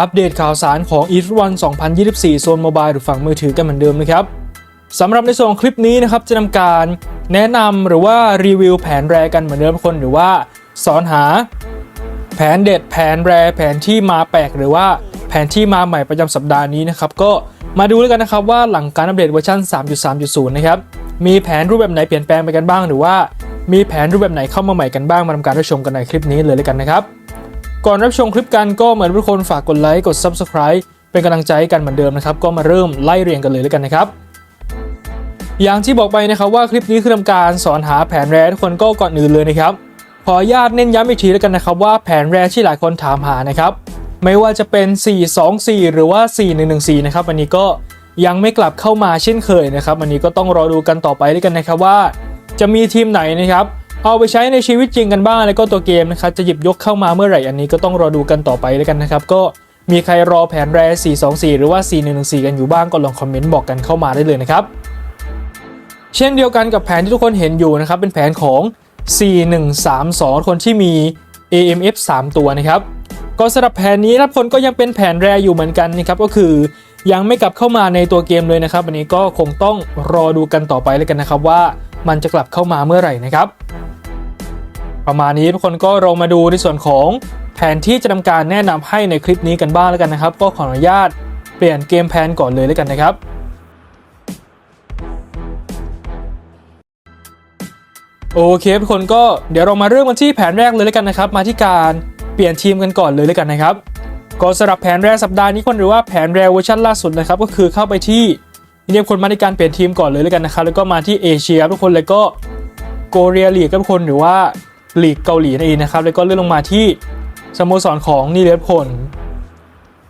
อัปเดตข่าวสารของ e 1 2024 โซนโมบายหรือฝั่งมือถือกันเหมือนเดิมนะครับสำหรับในส่วนคลิปนี้นะครับจะทำการแนะนำหรือว่ารีวิวแผนแรกันเหมือนเดิมคนหรือว่าสอนหา แผนเด็ดแผนแรแผนที่มาแปลกหรือว่าแผนที่มาใหม่ประจำสัปดาห์นี้นะครับก็มาดูแล้วกันนะครับว่าหลังการอัปเดตเวอร์ชัน3.3.0 นะครับมีแผนรูปแบบไหนเปลี่ยนแปลงไปกันบ้าง หรือว่ามีแผนรูปแบบไหนเข้ามาใหม่กันบ้างมาทำการรับชมกันในคลิปนี้เลยแล้วกันนะครับ ก่อนรับชมคลิปกันก็เหมือนทุกคนฝากกดไลค์กด Subscribe เป็นกำลังใจกันเหมือนเดิมนะครับ ก็มาเริ่มไล่เรียงกันเลยแล้วกันนะครับ อย่างที่บอกไปนะครับว่าคลิปนี้คือทำการสอนหาแผนแร่ทุกคนก็ก่อนอื่นเลยนะครับ ขออนุญาตเน้นย้ำอีกทีแล้วกันนะครับว่าแผนแร่ที่หลายคนถามหานะครับไม่ว่าจะเป็น 424 หรือว่า 4114 นะครับอันนี้ก็ยังไม่กลับเข้ามาเช่นเคยนะครับอันนี้ก็ต้องรอดูกันต่อไปด้วยกันนะครับว่า จะมีทีมไหนนะครับ เอาไปใช้ในชีวิตจริงกันบ้างแล้วก็ตัวเกมนะครับจะหยิบยกเข้ามาเมื่อไหร่อันนี้ก็ต้องรอดูกันต่อไปแล้วกันนะครับก็มีใครรอแผนแร424 หรือว่า 4114 กันอยู่บ้างก็ลองคอมเมนต์บอกกันเข้ามาได้เลยนะครับ เช่นเดียวกันกับแผนที่ทุกคนเห็นอยู่นะครับ เป็นแผนของ 4132 คนที่มี AMF 3 ตัวนะครับ ก็สำหรับแผนนี้นะคนก็ยังเป็นแผนแรอยู่เหมือนกันนะครับ ก็คือยังไม่กลับเข้ามาในตัวเกมเลยนะครับ อันนี้ก็คงต้องรอดูกันต่อไปเลยกันนะครับว่ามันจะกลับเข้ามาเมื่อไหร่นะครับ ประมาณนี้ทุกคนก็เรามาดูในส่วนของแผนที่จะทำการแนะนำให้ในคลิปนี้กันบ้างแล้วกันนะครับ ก็ขออนุญาตเปลี่ยนเกมแผนก่อนเลยแล้วกันนะครับโอเคทุกคนก็เดี๋ยวเรามาเริ่มกันที่แผนแรกเลยแล้วกันนะครับ มาที่การเปลี่ยนทีมกันก่อนเลยแล้วกันนะครับก็สำหรับแผนแรกสัปดาห์นี้คนหรือว่าแผนแรกเวอร์ชันล่าสุดนะครับก็คือเข้าไปที่เรียกคนมาในการเปลี่ยนทีมก่อนเลยแล้วกันนะครับแล้วก็มาที่เอเชียทุกคนแล้วก็โกเรียลีกทุกคนหรือว่า ลีกเกาหลีนั่นเองนะครับ แล้วก็เลื่อนลงมาที่สโมสรของนีเลฟพล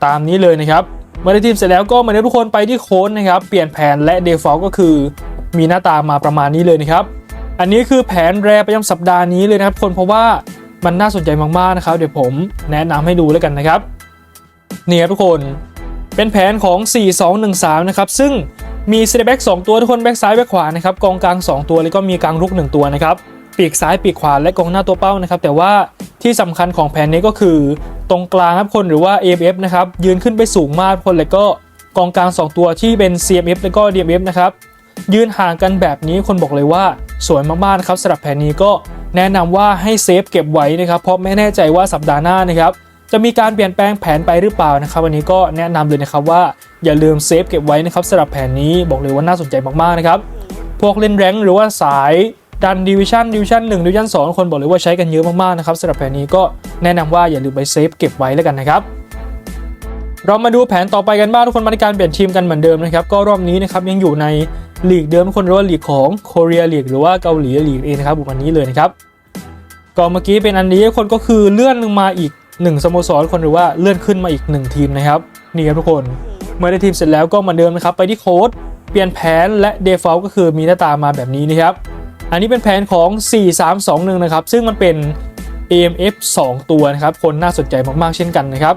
ตามนี้เลยนะครับ เมื่อได้ทีมเสร็จแล้วก็เหมือนเดิมทุกคนไปที่โค้ดนะครับ เปลี่ยนแผนและเดฟอลก็คือมีหน้าตามาประมาณนี้เลยนะครับ อันนี้คือแผนแรประจำสัปดาห์นี้เลยนะครับคนเพราะว่ามันน่าสนใจมากๆนะครับ เดี๋ยวผมแนะนำให้ดูแล้วกันนะครับนี่ครับทุกคนเป็นแผนของ 4213 นะครับ ซึ่งมีเซตแบ็ก2ตัวทุกคนแบ็กซ้ายแบ็กขวานะครับกองกลาง 2 ตัวแล้วก็มีกลางรุก 1 ตัวนะครับ ปีกซ้ายปีกขวาและกองหน้าตัวเป้านะครับ แต่ว่าที่สำคัญของแผนนี้ก็คือ ตรงกลางครับคนหรือว่า AFF นะครับยืนขึ้นไปสูงมากคนแล้วก็กองกลาง 2 ตัวที่เป็น CMF แล้วก็ DMF นะครับยืนห่างกันแบบนี้คนบอกเลยว่าสวยมากๆนะครับสำหรับแผนนี้ก็แนะนำว่าให้เซฟเก็บไว้นะครับเพราะไม่แน่ใจว่าสัปดาห์หน้านะครับจะมีการเปลี่ยนแปลงแผนไปหรือเปล่านะครับวันนี้ก็แนะนำเลยนะครับว่าอย่าลืมเซฟเก็บไว้นะครับสำหรับแผนนี้บอกเลยว่าน่าสนใจมากๆนะครับพวกเล่นแรงหรือว่าสาย ดันดิวิชั่นดิวิชั่นหนึ่งดิวิชั่นสองคนบอกเลยว่าใช้กันเยอะมากๆนะครับสำหรับแผนนี้ก็แนะนำว่าอย่าลืมไปเซฟเก็บไว้แล้วกันนะครับเรามาดูแผนต่อไปกันบ้างทุกคนมาในการเปลี่ยนทีมกันเหมือนเดิมนะครับก็รอบนี้นะครับยังอยู่ในลีกเดิมคนเรียกว่าลีกของโคเรียลีกหรือว่าเกาหลีลีกเองนะครับบุกอันนี้เลยนะครับก็เมื่อกี้เป็นอันนี้คนก็คือเลื่อนลงมาอีก1สโมสรคนหรือว่าเลื่อนขึ้นมาอีก 1 ทีมนะครับนี่ครับทุกคนเมื่อได้ทีมเสร็จแล้วก็เหมือนเดิมนะครับไปที่โค้ดเปลี่ยนแผนและ default ก็คือมีหน้าตามาแบบนี้นะครับ อันนี้เป็นแผนของ 4321 นะครับ ซึ่งมันเป็น AMF 2 ตัวนะครับ คนน่าสนใจมากๆ เช่นกันนะครับ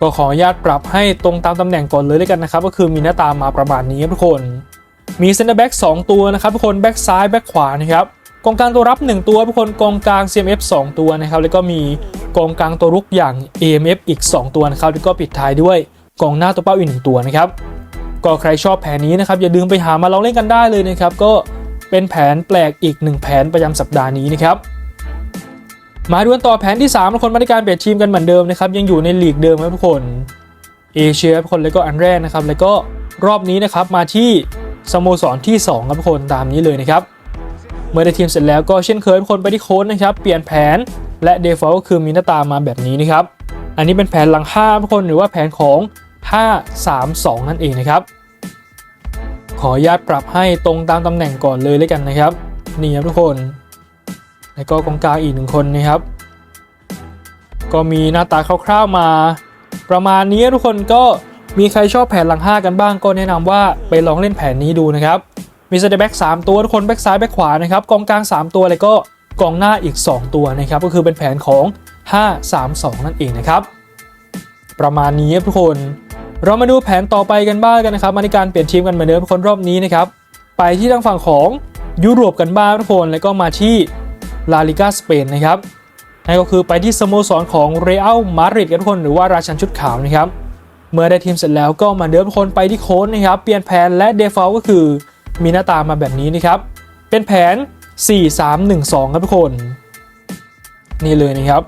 ก็ขออนุญาตปรับให้ตรงตามตำแหน่งก่อนเลยด้วยกันนะครับ ก็คือมีหน้าตามาประมาณนี้ทุกคน มีเซนเตอร์แบ็ก2ตัวนะครับทุกคนแบ็กซ้ายแบ็กขวานะครับกองกลางตัวรับ 1 ตัวทุกคนกองกลาง CMF 2 ตัวนะครับ แล้วก็มีกองกลางตัวรุกอย่าง AMF อีก 2 ตัวนะครับ แล้วก็ปิดท้ายด้วยกองหน้าตัวเป้าอีกหนึ่งตัวนะครับ ก็ใครชอบแผนนี้นะครับ อย่าลืมไปหามาลองเล่นกันได้เลยนะครับ ก็ เป็นแผนแปลกอีกหนึ่งแผนประจำสัปดาห์นี้นะครับมาดูกันต่อแผนที่3คนมาในการเปลี่ยนทีมกันเหมือนเดิมนะครับยังอยู่ในลีกเดิมครับทุกคนเอเชียทุกคนแล้วก็อันแรกนะครับแล้วก็รอบนี้นะครับมาที่สโมสรที่2ครับทุกคนตามนี้เลยนะครับเมื่อได้ทีมเสร็จแล้วก็เช่นเคยทุกคนไปที่โค้ดนะครับเปลี่ยนแผนและ default ก็คือมีหน้าตามาแบบนี้นะครับอันนี้เป็นแผนหลัง5ทุกคนหรือว่าแผนของ 532 นั่นเองนะครับ ออนุญาตปรับให้ตรงตามตำแหน่งก่อนเลยแล้วกันนะครับ นี่ครับทุกคน แล้วก็กองกลางอีกหนึ่งคนนะครับ ก็มีหน้าตาคร่าวๆมา ประมาณนี้ทุกคนก็มีใครชอบแผนหลัง 5 กันบ้างก็แนะนำว่าไปลองเล่นแผนนี้ดูนะครับ มีเซนเตอร์แบ็ก3ตัวทุกคนแบ็กซ้ายแบ็กขวานะครับกองกลาง 3 ตัวแล้วก็กองหน้าอีก 2 ตัวนะครับ ก็คือเป็นแผนของ 5-3-2 นั่นเองนะครับ ประมาณนี้ทุกคน เรามาดูแผนต่อไปกันบ้างกันนะครับมาในการเปลี่ยนทีมกันเหมือนเดิมคนรอบนี้นะครับไปที่ทางฝั่งของยุโรปกันบ้างทุกคนแล้วก็มาที่ลาลิกาสเปนนะครับนั่นก็คือไปที่สโมสรของเรอัลมาดริดกันทุกคนหรือว่าราชันชุดขาวนะครับเมื่อได้ทีมเสร็จแล้วก็มาเดิมทุกคนไปที่โค้ดนะครับเปลี่ยนแผนและเดฟอลก็คือมีหน้าตามาแบบนี้นะครับเป็นแผน 4-3-1-2 ครับทุกคน นี่เลยนะครับ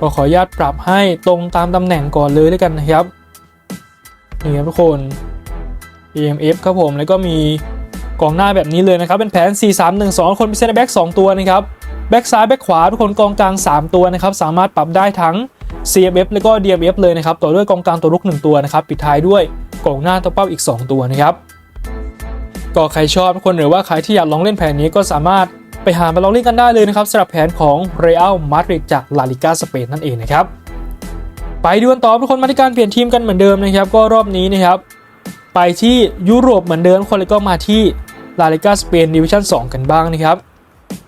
ก็ขออนุญาตปรับให้ตรงตามตำแหน่งก่อนเลยด้วยกันนะครับ นี่ครับทุกคน EMF ครับผมแล้วก็มีกองหน้าแบบนี้เลยนะครับ เป็นแผน 4-3-1-2 คนเป็นเซนเตอร์แบ็ก2ตัวนะครับแบ็กซ้ายแบ็กขวาทุกคนกองกลาง 3 ตัวนะครับ สามารถปรับได้ทั้ง CMF แล้วก็ DMF เลยนะครับ ต่อด้วยกองกลางตัวรุก 1 ตัวนะครับ ปิดท้ายด้วยกองหน้าตัวเป้าอีก 2 ตัวนะครับก็ใครชอบทุกคนหรือว่าใครที่อยากลองเล่นแผนนี้ก็สามารถไปหามาลองเล่นกันได้เลยนะครับสำหรับแผนของ Real Madrid จากลาลิกาสเปนนั่นเองนะครับ ไปดูกันต่อทุกคนมาที่การเปลี่ยนทีมกันเหมือนเดิมนะครับ ก็รอบนี้นะครับ ไปที่ยุโรปเหมือนเดิมคนเลยก็มาที่ลาลิกาสเปนดิวิชั่น2 กันบ้างนะครับ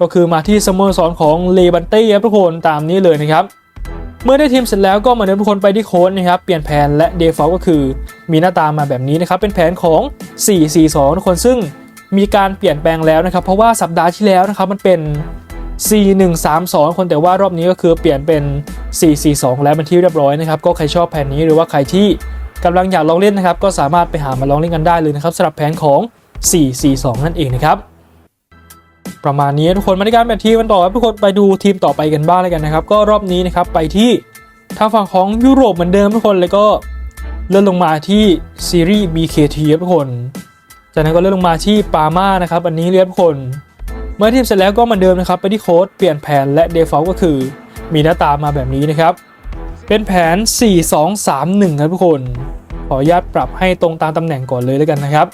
ก็คือมาที่สโมสรของเลบันเต้ครับทุกคนตามนี้เลยนะครับเมื่อได้ทีมเสร็จแล้วก็มาเดินทุกคนไปที่โค้ดนะครับ เปลี่ยนแผนและเดฟอลก็คือมีหน้าตามาแบบนี้นะครับ เป็นแผนของ 4-4-2 ทุกคนซึ่งมีการเปลี่ยนแปลงแล้วนะครับ เพราะว่าสัปดาห์ที่แล้วนะครับมันเป็น 4-1-3-2 คนแต่ว่ารอบนี้ก็คือเปลี่ยนเป็น 4-4-2 แล้วเป็นที่เรียบร้อยนะครับ ก็ใครชอบแผนนี้หรือว่าใครที่กำลังอยากลองเล่นนะครับ ก็สามารถไปหามาลองเล่นกันได้เลยนะครับสำหรับแผนของ 4-4-2 นั่นเองนะครับ ประมาณนี้ทุกคนมาในการแบ่งทีมกันต่อครับทุกคนไปดูทีมต่อไปกันบ้างเลยกันนะครับ ก็รอบนี้นะครับไปที่ทางฝั่งของยุโรปเหมือนเดิมทุกคนเลยก็เลื่อนลงมาที่ซีรีส์ BKT ครับทุกคน จากนั้นก็เลื่อนลงมาที่ปาม่านะครับ อันนี้เรียบทุกคน เมื่อทีมเสร็จแล้วก็เหมือนเดิมนะครับ ไปที่โค้ดเปลี่ยนแผนและเดฟอลก็คือ มีหน้าตามาแบบนี้นะครับ เป็นแผน 4-2-3-1 ครับทุกคน ขออนุญาตปรับให้ตรงตามตำแหน่งก่อนเลยแล้วกันนะครับ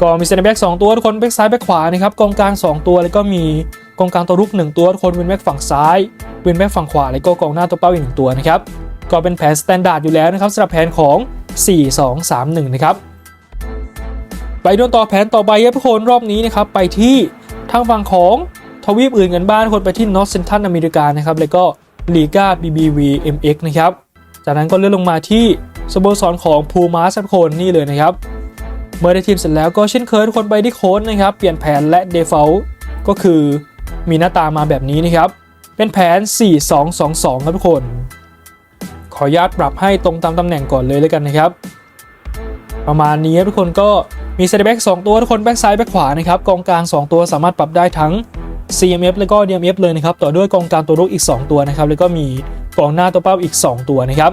ก็มีเซนเตอร์แบ็ก2ตัวทุกคนแบ็กซ้ายแบ็กขวานะครับกองกลาง 2 ตัวแล้วก็มีกองกลางตัวรุก 1 ตัวทุกคนวินแบ็กฝั่งซ้ายวินแบ็กฝั่งขวาแล้วก็กองหน้าตัวเป้าอีกหนึ่งตัวนะครับก็เป็นแผนสแตนดาร์ดอยู่แล้วนะครับสำหรับแผนของ 4 2 3 1 นะครับไปดูต่อแผนต่อไปครับทุกคนรอบนี้นะครับไปที่ทางฝั่งของ ทวีปอื่นกันบ้างคนไปที่นอร์ t เซนทันอเมริกานะครับแล้วก็ลีกา BBV MX นะครับ จากนั้นก็เลื่อนลงมาที่สโมสรของพูมาสักคนนี่เลยนะครับ เมื่อได้ทีมเสร็จแล้วก็เช่นเคยทุกคนไปที่โค้ดนะครับ เปลี่ยนแผนและ default ก็คือมีหน้าตามาแบบนี้นะครับ เป็นแผน 4-2-2-2 ครับทุกคน ขออนุญาตปรับให้ตรงตามตำแหน่งก่อนเลยแล้วกันนะครับ ประมาณนี้ทุกคนก็มีเซตแบ็ก2ตัวทุกคนแบ็กซ้ายแบ็กขวานะครับกองกลาง 2 ตัวสามารถปรับได้ทั้ง CMF แล้วก็ DMF เลยนะครับต่อด้วยกองกลางตัวรุกอีก 2 ตัวนะครับแล้วก็มีกองหน้าตัวเป้าอีก 2 ตัวนะครับ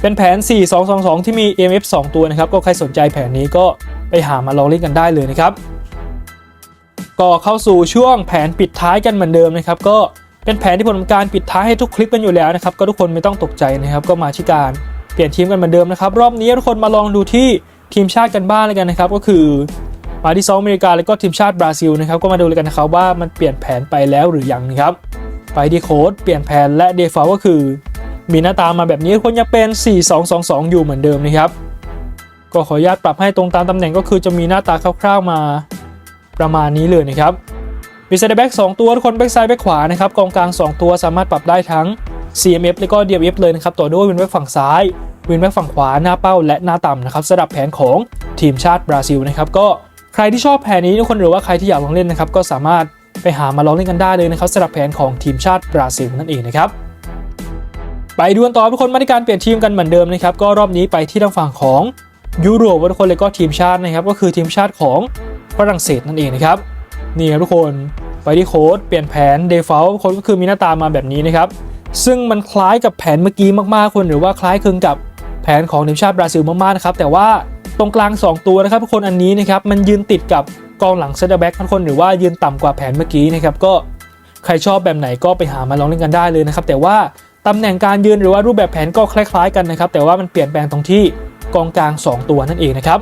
เป็นแผน 4-2-2-2 ที่มี MF 2 ตัวนะครับก็ใครสนใจแผนนี้ก็ไปหามาลองเล่นกันได้เลยนะครับก็เข้าสู่ช่วงแผนปิดท้ายกันเหมือนเดิมนะครับก็เป็นแผนที่ผมทำการปิดท้ายให้ทุกคลิปกันอยู่แล้วนะครับก็ทุกคนไม่ต้องตกใจนะครับก็มาที่การเปลี่ยนทีมกันเหมือนเดิมนะครับรอบนี้ทุกคนมาลองดูที่ทีมชาติกันบ้างเลยกันนะครับก็คือ มาที่เซาท์อเมริกาแล้วก็ทีมชาติบราซิลนะครับก็มาดูเลยกันนะครับว่ามันเปลี่ยนแผนไปแล้วหรือยังนะครับไปที่โค้ดเปลี่ยนแผนและเดฟอลก็คือ มีหน้าตามาแบบนี้คนยังเป็น 4-2-2-2 อยู่เหมือนเดิมนะครับก็ขออนุญาตปรับให้ตรงตามตำแหน่งก็คือจะมีหน้าตาคร่าวๆมาประมาณนี้เลยนะครับมีเซนเตอร์แบ็ก2ตัวคนแบ็กซ้ายแบ็กขวานะครับกองกลาง 2 ตัวสามารถปรับได้ทั้ง CMF แล้วก็ DMF เลยนะครับต่อด้วยวินแบ็กฝั่งซ้ายวินแบ็กฝั่งขวาหน้าเป้าและหน้าต่ำนะครับสำหรับแผนของทีมชาติบราซิลนะครับก็ ใครที่ชอบแผนนี้ทุกคนหรือว่าใครที่อยากลองเล่นนะครับก็สามารถไปหามาลองเล่นกันได้เลยนะครับสำหรับแผนของทีมชาติบราซิลนั่นเองนะครับไปดูกันต่อทุกคนมาในการเปลี่ยนทีมกันเหมือนเดิมนะครับก็รอบนี้ไปที่ทางฝั่งของยุโรปทุกคนเลยก็ทีมชาตินะครับก็คือทีมชาติของฝรั่งเศสนั่นเองนะครับนี่ครับทุกคนไปที่โค้ดเปลี่ยนแผน default คนก็คือมีหน้าตามาแบบนี้นะครับซึ่งมันคล้ายกับแผนเมื่อกี้มากๆคนหรือว่าคล้ายคลึงกับแผนของทีมชาติบราซิลมากๆนะครับแต่ว่า รงกลาง 2 ตัวนะครับทุกคนอันนี้นะครับมันยืนติดกับกองหลังเซตอร์แบ็กทุกคนหรือว่ายืนต่ำกว่าแผนเมื่อกี้นะครับก็ใครชอบแบบไหนก็ไปหามาลองเล่นกันได้เลยนะครับแต่ว่าตำแหน่งการยืนหรือว่ารูปแบบแผนก็คล้ายๆกันนะครับแต่ว่ามันเปลี่ยนแปลงตรงที่กองกลาง 2 ตัวนั่นเองนะครับ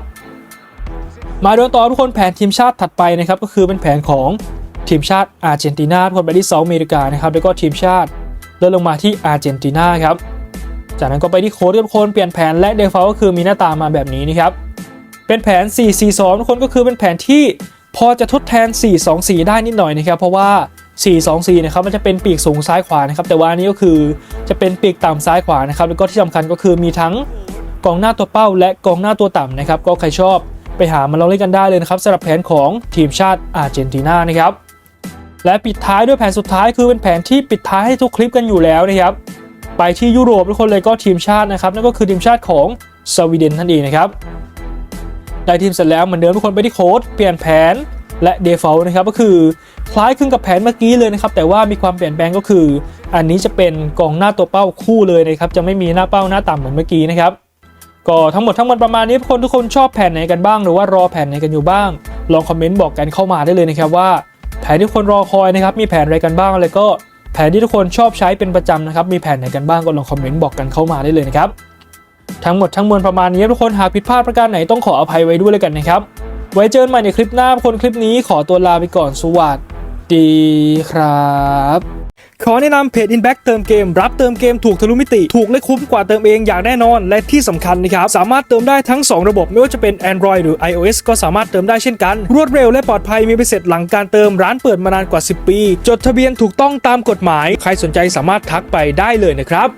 มาดูต่อทุกคนแผนทีมชาติถัดไปนะครับก็คือเป็นแผนของทีมชาติอาร์เจนตินาทุกคนไปที่เซาท์อเมริกานะครับแล้วก็ทีมชาติเดินลงมาที่อาร์เจนตินาครับจากนั้นก็ไปที่โค้ดทุกคนเปลี่ยนแผนและ default ก็คือมีหน้าตามาแบบนี้นะครับ เป็นแผน 442 ทุกคนก็คือเป็นแผนที่พอจะทดแทน 424 ได้นิดหน่อยนะครับ เพราะว่า 424 นะครับมันจะเป็นปีกสูงซ้ายขวานะครับ แต่ว่าอันนี้ก็คือจะเป็นปีกต่ำซ้ายขวานะครับ แล้วก็ที่สำคัญก็คือมีทั้งกองหน้าตัวเป้า และกองหน้าตัวต่ำนะครับ ก็ใครชอบไปหามาลองเล่นกันได้เลยนะครับสำหรับแผนของทีมชาติอาร์เจนตินานะครับและปิดท้ายด้วยแผนสุดท้ายคือเป็นแผนที่ปิดท้ายให้ทุกคลิปกันอยู่แล้วนะครับ ไปที่ยุโรปทุกคนเลยก็ทีมชาตินะครับนั่นก็คือทีมชาติของสวีเดนนั่นเองนะครับ ได้ทีมเสร็จแล้วเหมือนเดิมทุกคนไปที่โค้ดเปลี่ยนแผนและ default นะครับก็คือคล้ายคลึงกับแผนเมื่อกี้เลยนะครับแต่ว่ามีความเปลี่ยนแปลงก็คือ อันนี้จะเป็นกองหน้าตัวเป้าคู่เลยนะครับจะไม่มีหน้าเป้าหน้าต่ำเหมือนเมื่อกี้นะครับก็ทั้งหมดทั้งมวลประมาณนี้ทุกคนทุกคนชอบแผนไหนกันบ้าง หรือว่ารอแผนไหนกันอยู่บ้าง ลองคอมเมนต์บอกกันเข้ามาได้เลยนะครับว่าแผนที่คนรอคอยนะครับมีแผนอะไรกันบ้างแล้วก็แผนที่ทุกคนชอบใช้เป็นประจำนะครับมีแผนไหนกันบ้างก็ลองคอมเมนต์บอกกันเข้ามาได้เลยนะครับ ทั้งหมดทั้งมวลประมาณนี้ทุกคนหากผิดพลาดประการไหนต้องขออภัยไว้ด้วยเลยกันนะครับ ไว้เจอกันใหม่ในคลิปหน้าคนคลิปนี้ขอตัวลาไปก่อนสวัสดีครับขอแนะนำเพจ Inback เติมเกม รับเติมเกมถูกทะลุมิติ ถูกและคุ้มกว่าเติมเองอย่างแน่นอน และที่สำคัญนะครับ สามารถเติมได้ทั้ง 2 ระบบ ไม่ว่าจะเป็น Android หรือ iOS ก็สามารถเติมได้เช่นกัน รวดเร็วและปลอดภัยมีไปเสร็จหลังการเติมร้านเปิดมานานกว่า 10 ปี จดทะเบียนถูกต้องตามกฎหมาย ใครสนใจสามารถทักไปได้เลยนะครับ